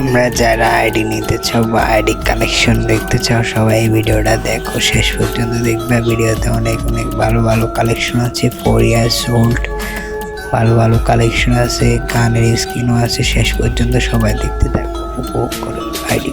তোমরা যারা আইডি নিতে চাও বা আইডি কালেকশন দেখতে চাও, সবাই এই ভিডিওটা দেখো। শেষ পর্যন্ত দেখবে। ভিডিওতে অনেক অনেক ভালো ভালো কালেকশন আছে। ফোর ইয়ার্স ওল্ড ভালো ভালো কালেকশন আছে। কানের স্কিনও আছে। শেষ পর্যন্ত সবাই দেখতে থাকো। উপভোগ করো আইডি